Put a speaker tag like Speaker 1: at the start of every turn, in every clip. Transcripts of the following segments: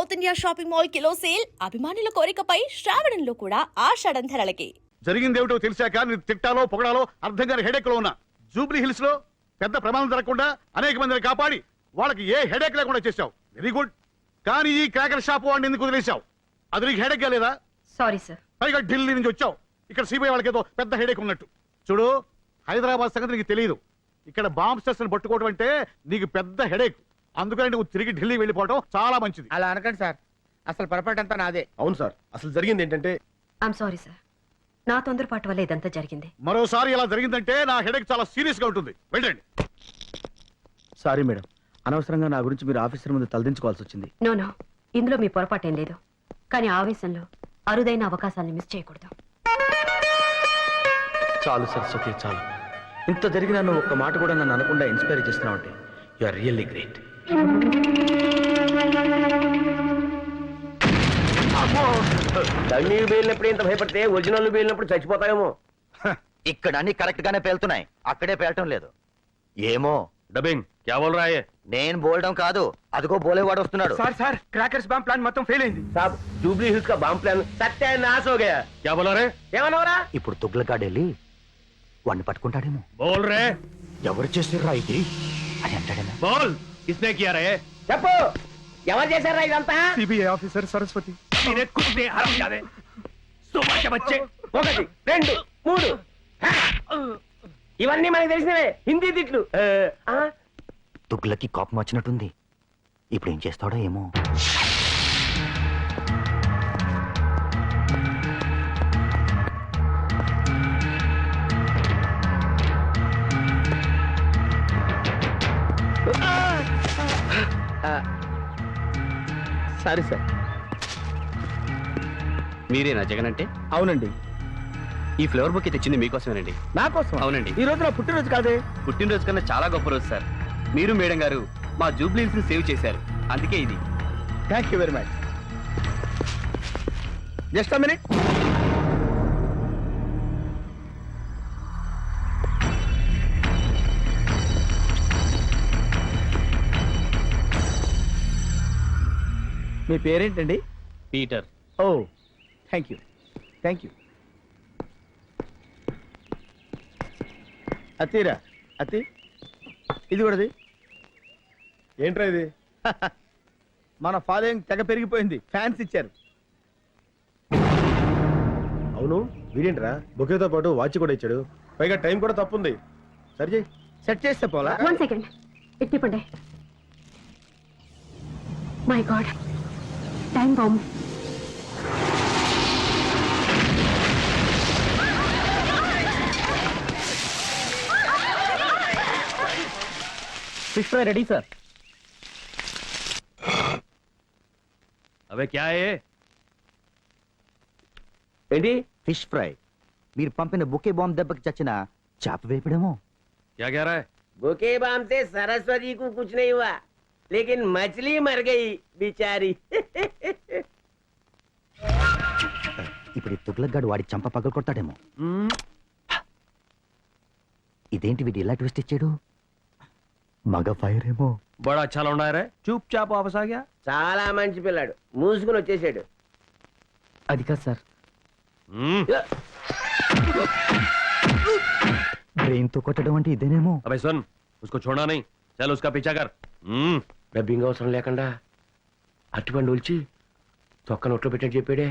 Speaker 1: South India shopping mall kilo sale అభిమానుల కోరికపై శ్రావణంలో కూడా ఆషాఢం ధరలకి
Speaker 2: జరిగిందేమిటో తెలిసాక నేను తిట్టాలో పొగడాలో అర్థం కాని హెడేక్లో ఉన్నా. జూబ్లీ హిల్స్లో పెద్ద ప్రమాదం జరగకుండా అనేక మందిని కాపాడి వాళ్ళకి ఏ హెడేక్ లేకుండా చేశావు. Very good. కానీ ఈ క్రాకర్ షాప్ వాడిని ఎందుకు వదిలేశావు? అది నీకు హెడేక్ లేదా?
Speaker 3: Sorry sir.
Speaker 2: పైగా ఢిల్లీ నుంచి వచ్చావు. ఇక్కడ సిబిఐ వాళ్ళకి ఏదో పెద్ద హెడేక్ ఉన్నట్టు. చూడు హైదరాబాద్ సంగతి నీకు తెలియదు ఇక్కడ బాంబ్ స్టేషన్ పట్టుకోవడం అంటే నీకు పెద్ద హెడేక్. అందుకని నువ్వు తిరిగి ఢిల్లీ వెళ్ళిపోవడం చాలా మంచిది.
Speaker 4: అలా అనకండి సార్. అసలు పొరపాటు అంతా నాదే.
Speaker 5: అవును సార్. అసలు జరిగింది ఏంటంటే
Speaker 3: ఐఎమ్ సారీ సార్ నా తొందరపాటు వల్ల ఇదంతా జరిగింది.
Speaker 2: మరోసారి ఇలా జరిగిందంటే నా హెడేక్ చాలా సీరియస్గా ఉంటుంది. వెళ్ళండి.
Speaker 5: Sorry madam. అనవసరంగా నా గురించి మీరు ఆఫీసర్ ముందు తలదించుకోవాల్సి వచ్చింది.
Speaker 3: నో నో ఇందులో మీ పొరపాటేం లేదు. కానీ ఆవేశంలో అరుదైన అవకాశాన్ని మిస్ చేయకూడదు.
Speaker 5: చాలు సరస్వతి చాలు. ఇంత జరిగినా నువ్వు ఒక్క మాట కూడా నన్ను అనకుండా ఇన్స్పైర్ చేస్తున్నావు అంటే యు ఆర్ రియల్లీ గ్రేట్
Speaker 6: డమ్మీలు పేలినప్పుడు ఇంత భయపడితే ఒరిజినల్ పేలినప్పుడు చచ్చిపోతాయేమో.
Speaker 7: ఇక్కడ అన్ని కరెక్ట్ గానే పేలుతున్నాయి. అక్కడే పేలటం లేదు. ఏమో?
Speaker 6: డబ్బింగ్ కేవలం రాయే.
Speaker 7: నేను బోలడం కాదు అదిగో బోలేవాడు వస్తున్నాడు.
Speaker 4: Sir sir crackers bomb plan మొత్తం ఫెయిల్ అయింది.
Speaker 6: సాబ్ జూబ్లీ హిల్స్ బాంబ్ ప్లాన్ సత్య నాశ హో గయా.
Speaker 7: ఇప్పుడు తుగ్లకాడ్ వెళ్ళి వాడిని పట్టుకుంటాడేమో.
Speaker 6: బోల్ రే.
Speaker 7: ఎవరు చేసిర్రా ఇది? అని అంటాడేమో.
Speaker 6: బోల్. किसने किया रे చెప్పు ఎవరు చేశారా ఇదంతా
Speaker 4: సిబిఐ ఆఫీసర్ సరస్వతి
Speaker 6: ఇదే కుట్టే హరం జాదే సుమా के बच्चे ఒకటి రెండు మూడు హా! ఇవన్నీ మనకి తెలిసినవే హిందీ తిట్లు ఆ,
Speaker 7: తుగ్లకి కోపం వచ్చినట్టుంది ఇప్పుడు ఏం చేస్తాడో ఏమో
Speaker 5: Sorry sir.
Speaker 8: మీరేనా జగన్ అంటే?
Speaker 5: అవునండి.
Speaker 8: ఈ ఫ్లవర్ బుక్ తెచ్చింది మీకోసమేనండి.
Speaker 5: నా కోసం?
Speaker 8: అవునండి.
Speaker 5: ఈ రోజు నా పుట్టినరోజు కాదే?
Speaker 8: పుట్టినరోజు కన్నా చాలా గొప్ప రోజు సార్. మీరు మేడం గారు మా జూబ్లీస్ని సేవ్ చేశారు. అందుకే ఇది.
Speaker 5: Thank you very much just minute మీ పేరేంటండి?
Speaker 8: Peter.
Speaker 5: Oh thank you. Thank you. అత్తిరా అత్తి ఇది కూడాది
Speaker 9: ఏంట్రా ఇది?
Speaker 5: మన ఫాలోయింగ్ తెగ పెరిగిపోయింది. ఫ్యాన్స్ ఇచ్చారు.
Speaker 9: అవును వీడేంట్రా? బొకేతో పాటు వాచ్ కూడా ఇచ్చాడు. పైగా టైం కూడా తప్పుంది. సరి చేయి.
Speaker 5: సెట్ చేస్తే పోలా?
Speaker 3: One second ఇట్టిపండి my god time bomb
Speaker 8: fish fry ready sir
Speaker 6: అబే క్యా హై
Speaker 7: ఏంటి ఫిష్ ఫ్రై మీరు పంపిన బుకే బాంబ్ దెబ్బకి చచ్చిన చేప వేపడేమో
Speaker 6: क्या कह रहा है
Speaker 10: बुके बाम से सरस्वती को कुछ नहीं हुआ लेकिन मछली मर गई बेचारी
Speaker 7: ఇప్పుడు ఈ తుగ్లక్గాడు వాడి చంప పగలు కొడతాడేమో ఇదేంటి వీడు ఇలా ట్విస్ట్ ఇచ్చాడు మగ ఫైర్ ఏమో
Speaker 6: बड़ा अच्छा लौंडा है रे चुपचाप वापस आ गया
Speaker 10: చాలా మంచి పిల్లాడు మూసుకుని వచ్చేసాడు
Speaker 8: అది కాదు సార్
Speaker 6: हम्म,
Speaker 7: బ్రెయిన్ తో కొట్టడం అంటే ఇదేనేమో
Speaker 6: अबे सुन उसको छोड़ना नहीं चल उसका पीछा कर हम्म డబ్బింగ్ అవసరం లేకుండా అట్టుపండు ఒలిచి తొక్క నోట్లో పెట్టని చెప్పాడే.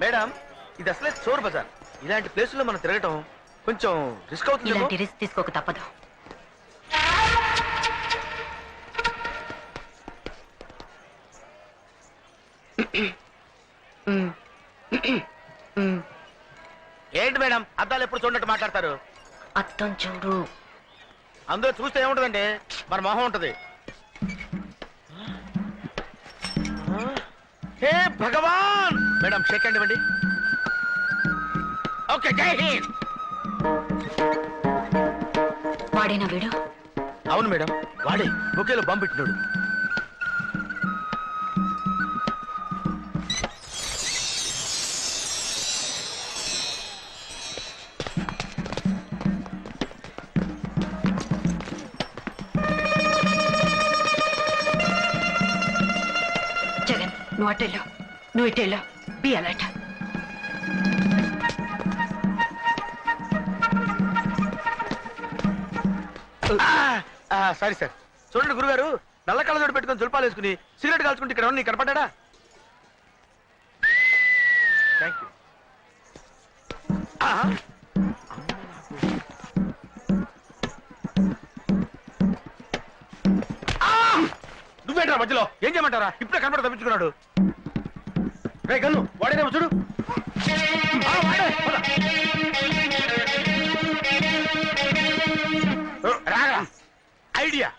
Speaker 5: మేడం ఇది అసలే చోర్ బజార్. ఇలాంటి ప్లేసుల్లో మనం తిరగటం కొంచెం రిస్క్ అవుతుందేమో?
Speaker 3: ఇలాంటి రిస్క్ తీసుకోక తప్పదు.
Speaker 5: ఏంటి మేడం అద్దాలు ఎప్పుడు చూడట్టు మాట్లాడతారు?
Speaker 3: అత్తం చూడు.
Speaker 5: అందులో చూస్తే ఏముంటదండి? మన మొహం ఉంటది. భగవాన్! మేడం షేక్ హ్యాండ్ ఇవ్వండి. ఓకే జై హింద్!
Speaker 3: వాడేనా వీడు?
Speaker 5: అవును మేడం వాడే. బొకేలో బాంబు పెట్టినాడు.
Speaker 3: జగన్ నువ్వు అటెళ్ళు నువ్వు ఇటెళ్ళు బి అలర్ట్
Speaker 5: సారీ సార్. చూడండి గురుగారు నల్ల కళ్ళజోడు పెట్టుకొని చులపాలు వేసుకుని సిగరెట్ కాల్చుకుంటే ఇక్కడ నీకు కనపడ్డా? థ్యాంక్ యూ నువ్వేంట్రా మధ్యలో? ఏం చేయమంటారా ఇప్పుడే కనపడ తప్పించుకున్నాడు. రే గన్ను వాడేనేమో చూడు. ఐడియా.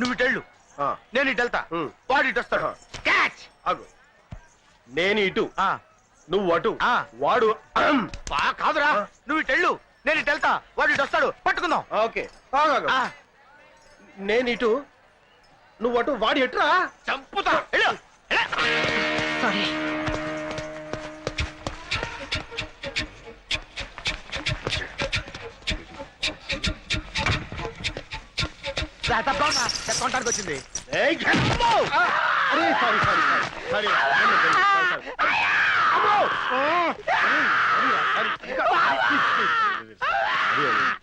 Speaker 5: నువ్వు ఇటు వెళ్ళు. నేను ఇటు వెళ్తా. వాడు ఇటు వస్తాడు. క్యాచ్.
Speaker 9: ఆగు. నేను ఇటు.
Speaker 5: ఆ,
Speaker 9: నువ్వు అటు.
Speaker 5: ఆ.
Speaker 9: వాడు.
Speaker 5: కాదురా. నువ్వు ఇటు వెళ్ళు. నేను ఇటు వెళ్తా. వాడు ఇటు వస్తాడు. పట్టుకుందాం.
Speaker 9: ఓకే. నేను ఇటు. నువ్వు అటు. వాడి ఎటురా?
Speaker 5: చంపుతా. Sorry
Speaker 9: sorry. అమ్మో!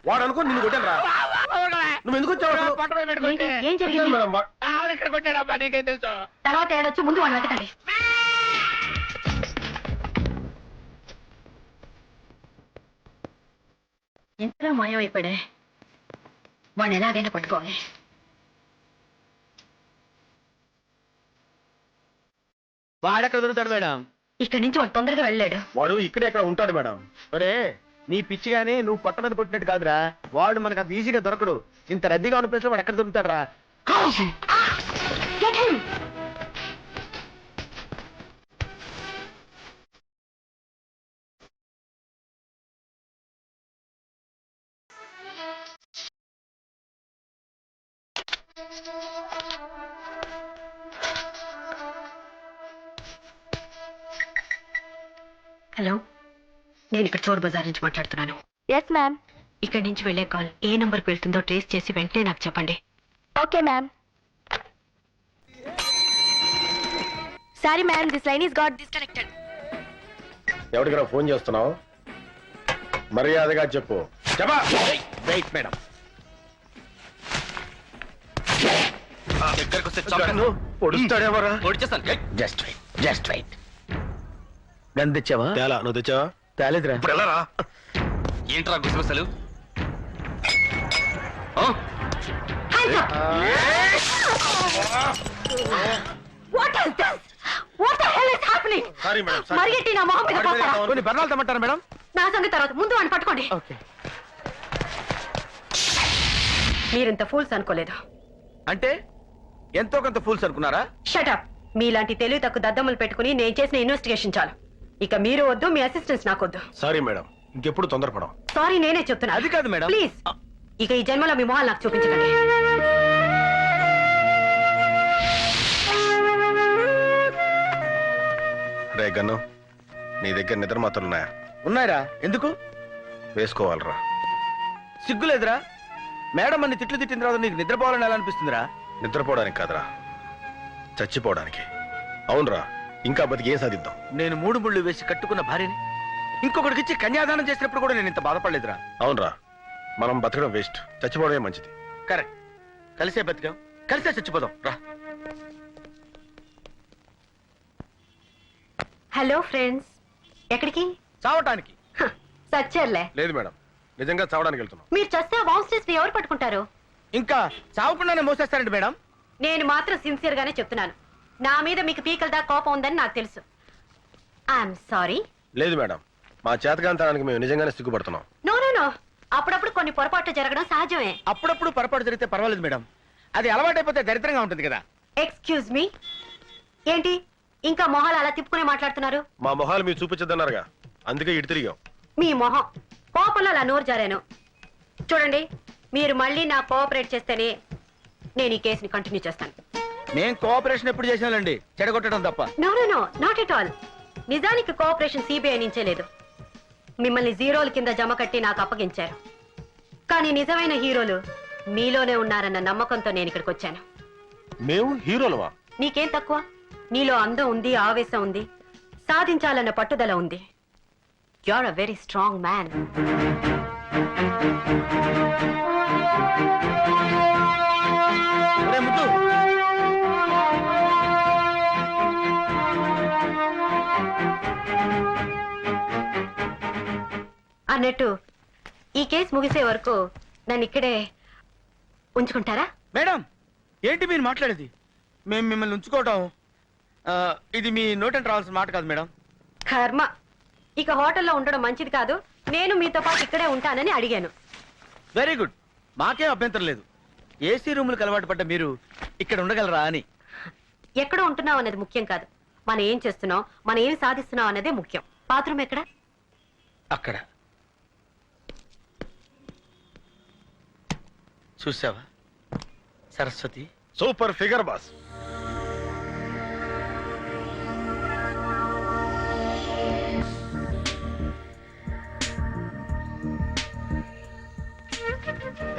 Speaker 9: వాడు అనుకో నిన్ను కొట్టాను రా. నువ్వు ఎందుకు?
Speaker 3: ఏం జరిగింది? తర్వాత ఏడొచ్చు ముందు వాళ్ళు వెతకండి. ఇంతలో మాయమైపోయాడే? వాడిని ఎలాగైనా పట్టుకోవాలి.
Speaker 5: వాడెక్కడ దొరుకుతాడు మేడం?
Speaker 3: ఇక్కడి నుంచి వాడు తొందరగా వెళ్ళాడు.
Speaker 9: వాడు ఇక్కడే ఎక్కడ ఉంటాడు మేడం.
Speaker 5: ఒరే నీ పిచ్చి గానీ నువ్వు పొట్ట మీద కొట్టినట్టు కాదురా. వాడు మనకు అంత ఈజీగా దొరకడు. ఇంత రద్దీగా ఉన్న ప్లేస్లో వాడు ఎక్కడ దొరుకుతాడు రా
Speaker 3: నేను ఇక్కడ చోర్ బజార్ నుంచి మాట్లాడుతున్నాను.
Speaker 1: ఎస్ మ్యామ్
Speaker 3: ఇక్కడి నుంచి వెళ్ళే కాల్ ఏ నంబర్కి వెళ్తుందో ట్రేస్ చేసి వెంటనే నాకు చెప్పండి.
Speaker 1: Okay ma'am sorry ma'am this line is got disconnected
Speaker 9: ఎవరికైనా ఫోన్ చేస్తున్నావు? మర్యాదగా చెప్పు. చెప్పా!
Speaker 5: వెయిట్ మేడం
Speaker 8: దగ్గరకు వస్తే
Speaker 9: పొడుస్తాడేమోరా
Speaker 8: పొడిచేస్తాను.
Speaker 5: Just wait just wait gun తెచ్చావా?
Speaker 9: తేలా నువ్వు తెచ్చావా?
Speaker 5: తేలేదురా.
Speaker 8: ఇప్పుడు వెళ్ళరా? ఏంట్రా గుసగుసలు ఆ?
Speaker 3: What is this what the hell is happening
Speaker 9: sorry madam sorry
Speaker 3: మరిగెట్టి నా మొహం మీద పోస్తారా
Speaker 5: కొన్ని బర్ణాలు తెమ్మంటారా మేడం
Speaker 3: నా సంగతి తర్వాత. ముందు వాడిని పట్టుకోండి.
Speaker 5: ఓకే.
Speaker 3: మీరింత ఫూల్స్ అనుకోలేదు.
Speaker 5: అంటే ఎంతో కొంత ఫూల్స్ అనుకున్నారా?
Speaker 3: షటప్ మీలాంటి తెలివి తక్కువ దద్దమ్మలు పెట్టుకుని నేను చేసిన ఇన్వెస్టిగేషన్ చాలు. ఇక మీరు వద్దు మీ అసిస్టెంట్స్ నాకొద్దు.
Speaker 9: సారీ మేడం ఇంకెప్పుడు తొందరపడం
Speaker 3: సారీ నేనే చెప్తున్నా.
Speaker 5: అది కాదు మేడం.
Speaker 3: ప్లీజ్ ఇక ఈ జన్మలో మీ మొహాలు నాకు చూపించకండి.
Speaker 9: రే గన్ను. నీ దగ్గర నిద్ర మాత్రం ఉన్నాయా?
Speaker 5: ఉన్నారా ఎందుకు?
Speaker 9: వేసుకోవాలరా.
Speaker 5: సిగ్గులేదురా మేడం అన్ని తిట్లు తిట్టిన తర్వాత నీకు నిద్రపోవాలని ఎలా అనిపిస్తుందిరా?
Speaker 9: నిద్రపోవడానికి కాదురా. చచ్చిపోవడానికి. అవునరా. ఇంకా బతికి ఏం సాధిద్దాం?
Speaker 5: నేను మూడు ముళ్ళు వేసి కట్టుకున్న భార్యని ఇంకొకటికి ఇచ్చి కన్యాదానం చేసినప్పుడు కూడా నేను ఇంత బాధపడలేదురా.
Speaker 9: అవునరా. మనం బతకడం వేస్ట్ చచ్చిపోవడమే మంచిది.
Speaker 5: కరెక్ట్ కలిసే బతికాం. కలిసే చచ్చిపోదాం. రా.
Speaker 3: హలో ఫ్రెండ్స్ ఎక్కడికి?
Speaker 5: చావటానికి.
Speaker 3: హ, సచ్చేర్లే.
Speaker 9: లేదు మేడం. నిజంగా చావడానికి వెళ్తున్నాం.
Speaker 3: మీరు చస్తే వామ్స్టేస్ ఎవరు పట్టుకుంటారు?
Speaker 5: ఇంకా చావకుండానే మోసేస్తారండి మేడం.
Speaker 3: నేను మాత్రం సిన్సియర్ గానే చెప్తున్నాను. నా మీద మీకు పీకల దాకా కోపం ఉందని నాకు తెలుసు. ఐఎమ్ సారీ
Speaker 9: లేదు మేడం. మా చేతకాంతనానికి మేము నిజంగానే సిగ్గుపడుతున్నాం.
Speaker 3: నో నో నో అప్పుడప్పుడు కొన్ని పొరపాట్లు జరగడం సహజమే.
Speaker 5: అప్పుడప్పుడు పొరపాటు జరిగితే పర్వాలేదు మేడం. అది అలవాటైపోతే దరిద్రంగా ఉంటుంది కదా.
Speaker 3: ఎక్స్క్యూజ్ మీ ఏంటి? ఇంకా మొహాలు అలా తిప్పుకునే మాట్లాడుతున్నారు?
Speaker 9: మా మొహాలు మీరు చూపించద్దన్నారుగా. అందుకే ఇటు తిరిగాం.
Speaker 3: మీ మొహం. కోపంలో అలా నోరు జారాను. చూడండి మీరు మళ్ళీ నా కోఆపరేట్ చేస్తేనే నేను ఈ కేసుని కంటిన్యూ చేస్తాను.
Speaker 5: మేం కోఆపరేషన్ ఎప్పుడు చేసినాలండి చెడగొట్టడం తప్ప.
Speaker 3: No no no not at all నిజానికి కోఆపరేషన్ సిబిఐ నుంచే లేదు. మిమ్మల్ని జీరోల కింద జమ కట్టి నాకు అప్పగించారు. కానీ నిజమైన హీరోలు మీలోనే ఉన్నారన్న నమ్మకంతో నేను ఇక్కడికి వచ్చాను.
Speaker 9: మేము హీరోలమా
Speaker 3: నీకేం తక్కువ? నీలో అందం ఉంది ఆవేశం ఉంది సాధించాలన్న పట్టుదల ఉంది. You are a very
Speaker 5: strong man
Speaker 3: అన్నట్టు ఈ కేసు ముగిసే వరకు నన్ను ఇక్కడే ఉంచుకుంటారా?
Speaker 5: మేడం ఏంటి మీరు మాట్లాడేది? మేము మిమ్మల్ని ఉంచుకోవటం ఆ, ఇది మీ నోటెంట్ రావాల్సిన మాట కాదు మేడం.
Speaker 3: కర్మ. ఇక హోటల్లో ఉండడం మంచిది కాదు. నేను మీతో పాటు ఇక్కడే ఉంటానని అడిగాను.
Speaker 5: Very good. మాకేం అభ్యంతరం లేదు. ఏసీ రూములకు అలవాటు పడ్డ మీరు ఇక్కడ ఉండగలరా అని.
Speaker 3: ఎక్కడ ఉంటున్నాం అనేది ముఖ్యం కాదు. మనం ఏం చేస్తున్నాం మనం ఏం సాధిస్తున్నాం అన్నదే ముఖ్యం. బాత్రూమ్ ఎక్కడ?
Speaker 5: అక్కడ. చూసావా? సరస్వతి?
Speaker 9: Super figure boss.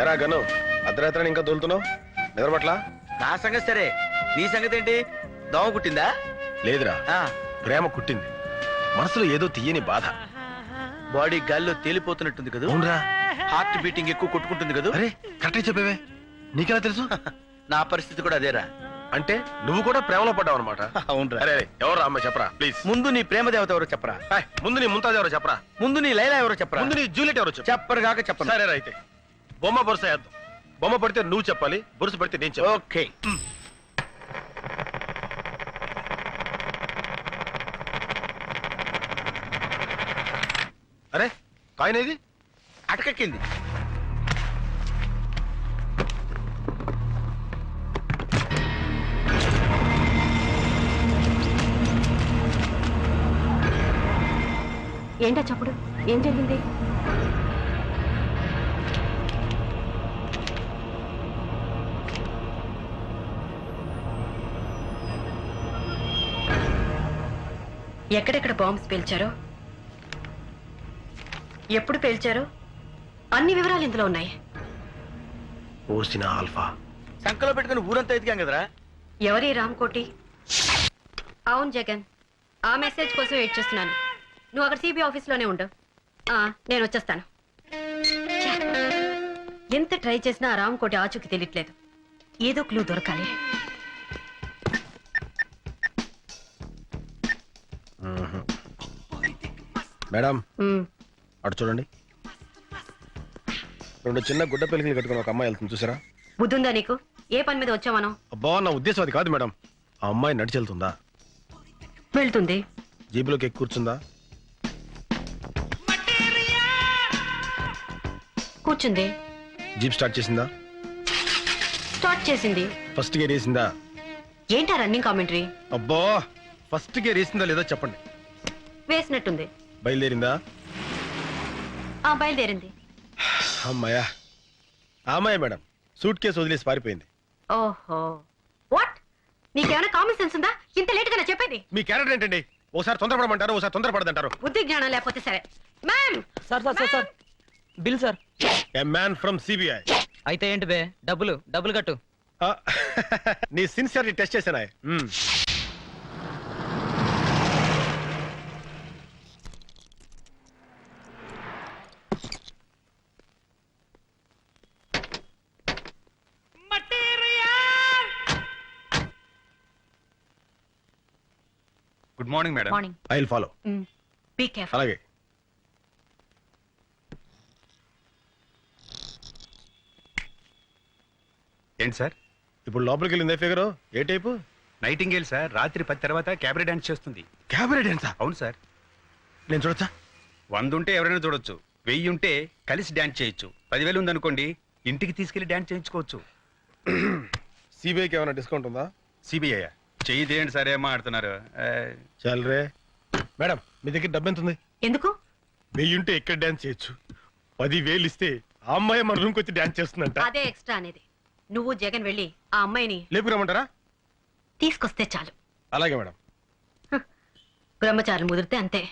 Speaker 9: ఎరా గను అర్ధరాత్రి ఇంకా దొలుతున్నావు? నిద్రపట్ల?
Speaker 5: నా సంగతి సరే. నీ సంగతి ఏంటి? దోమ కుట్టిందా?
Speaker 9: లేదురా.
Speaker 5: ఆ,
Speaker 9: ప్రేమ కుట్టింది. మనసులో ఏదో తీయని బాధ.
Speaker 5: బాడీ గాల్లో తేలిపోతున్నట్టుంది కదా?
Speaker 9: అవునరా.
Speaker 5: హార్ట్ బీటింగ్ ఎక్కువ కొట్టుకుంటుంది కదా?
Speaker 9: అరే కరెక్ట్ చెప్పేవే. నీకెలా తెలుసు?
Speaker 5: నా పరిస్థితి కూడా అదేరా.
Speaker 9: అంటే నువ్వు కూడా ప్రేమలో పడ్డావు అనమాట
Speaker 5: అవునరా.
Speaker 9: అరే ఎవరు అమ్మాయి చెప్పరా ప్లీజ్
Speaker 5: ముందు నీ ప్రేమ దేవత ఎవరో చెప్పరా?
Speaker 9: ముందు నీ ముంతాజ్ ఎవరో చెప్పరా?
Speaker 5: ముందు నీ లైలా ఎవరో చెప్పరా?
Speaker 9: ముందు నీ జూలియట్ ఎవరో చెప్పు.
Speaker 5: చెప్పరు కాక చెప్పను.
Speaker 9: సరే అయితే బొమ్మ బొరుస వేద్దాం. బొమ్మ పడితే నువ్వు చెప్పాలి బొరుసు పడితే నేను చెప్పాలి
Speaker 5: ఓకే.
Speaker 9: అరే కాయనేది?
Speaker 5: అటకెక్కింది.
Speaker 3: ఏంటా చప్పుడు? ఏం జరిగింది? ఎక్కడెక్కడ బాంబ్స్ పేల్చారో? ఎప్పుడు పేల్చారో? అన్ని వివరాలు ఇందులో ఉన్నాయి.
Speaker 9: పోసిన ఆల్ఫా.
Speaker 5: సంకలో పెట్టుకుని ఊరంతా ఎదిగాం కదరా?
Speaker 3: ఎవరి రామ్కోటి? అవును జగన్. ఆ మెసేజ్ కోసం వెయిట్ చేస్తున్నాను. నువ్వు అక్కడ సిబి ఆఫీస్లోనే ఉండు. ఆ, నేను వచ్చేస్తాను. ఎంత ట్రై చేసినా రామ్కోటి ఆచూకి తెలియట్లేదు. ఏదో క్లూ దొరకాలి.
Speaker 9: మేడం అటు చూడండి. రెండు చిన్న గుడ్డ పెళ్ళికి కట్టుకుని ఒక అమ్మాయి వెళ్తుంది చూసారా?
Speaker 3: బుద్ధుందా నీకు? ఏ పని మీద వచ్చావనో
Speaker 9: అబ్బా నా ఉద్దేశం అది కాదు మేడం. ఆ అమ్మాయి నడిచి వెళ్తుందా?
Speaker 3: వెళ్తుంది.
Speaker 9: జీబులోకి ఎక్కి కూర్చుందా?
Speaker 3: కూర్చుంది.
Speaker 9: జీప్ స్టార్ట్ చేసిందా?
Speaker 3: స్టార్ట్ చేసింది.
Speaker 9: ఫస్ట్ గేర్ వేసిందా?
Speaker 3: ఏంటా రన్నింగ్ కామెంటరీ?
Speaker 9: అబ్బా ఫస్ట్ గేర్ వేసిందా లేదో చెప్పండి.
Speaker 3: వేసినట్టుంది.
Speaker 9: బయలుదేరిందా?
Speaker 3: ఆ బయలుదేరింది.
Speaker 9: అమ్మాయా? అమ్మాయి మేడం. సూట్ కేసు వదిలేసి పారిపోయింది.
Speaker 3: ఓహో. వాట్ నీకేమైనా కామన్ సెన్స్ ఉందా? ఇంత లేట్గా చెప్పేది?
Speaker 9: మీ క్యారెక్టర్ ఏంటండి? ఓసారి తొందరపడమంటారు ఓసారి తొందరపడదంటారు.
Speaker 3: బుద్ధి జ్ఞానం లేకపోతే సరే. Ma'am
Speaker 11: sir sir sir sir. Bill sir.
Speaker 9: A man from CBI
Speaker 11: అయితే ఏంటి బే? డబ్బులు డబ్బులు కట్టు.
Speaker 9: నీ సిన్సియర్ని టెస్ట్ చేశానా మ్మ్.
Speaker 8: Good morning madam
Speaker 3: morning
Speaker 9: I will follow
Speaker 3: be careful
Speaker 9: అలాగే.
Speaker 8: ఏంటి సార్?
Speaker 9: ఇప్పుడు లోపలికి వెళ్ళిందే ఫిగర్? ఏ టైపు?
Speaker 8: నైటింగేల్ సార్ రాత్రి పది తర్వాత క్యాబరే డాన్స్ చేస్తుంది.
Speaker 9: క్యాబరెట్ డాన్సా?
Speaker 8: అవును సార్.
Speaker 9: నేను చూడొచ్చా?
Speaker 8: వంద ఉంటే ఎవరైనా చూడొచ్చు. వెయ్యి ఉంటే కలిసి డాన్స్ చేయొచ్చు. పదివేలు ఉందనుకోండి ఇంటికి తీసుకెళ్ళి డాన్స్ చేయించుకోవచ్చు.
Speaker 9: సిబిఐకి ఏమైనా డిస్కౌంట్ ఉందా?
Speaker 8: సిబిఐ చెయ్యి తీయండి సరే మాడుతున్నారు
Speaker 9: చాలరే. మేడం మీ దగ్గర డబ్బు ఎంత ఉంది
Speaker 3: ఎందుకు?
Speaker 9: వెయ్యి ఉంటే ఎక్కడ డాన్స్ చేయొచ్చు? పది వేలు ఇస్తే ఆ అమ్మాయి మన రూమ్కి వచ్చి డాన్స్ చేస్తుందంట.
Speaker 3: అదే ఎక్స్ట్రా అనేది. నువ్వు జగన్ వెళ్ళి ఆ అమ్మాయిని
Speaker 9: లేపుకురమ్మంటారా
Speaker 3: తీసుకొస్తే చాలు.
Speaker 9: అలాగే మేడం.
Speaker 3: బ్రహ్మచారులు ముదిరితే అంతే.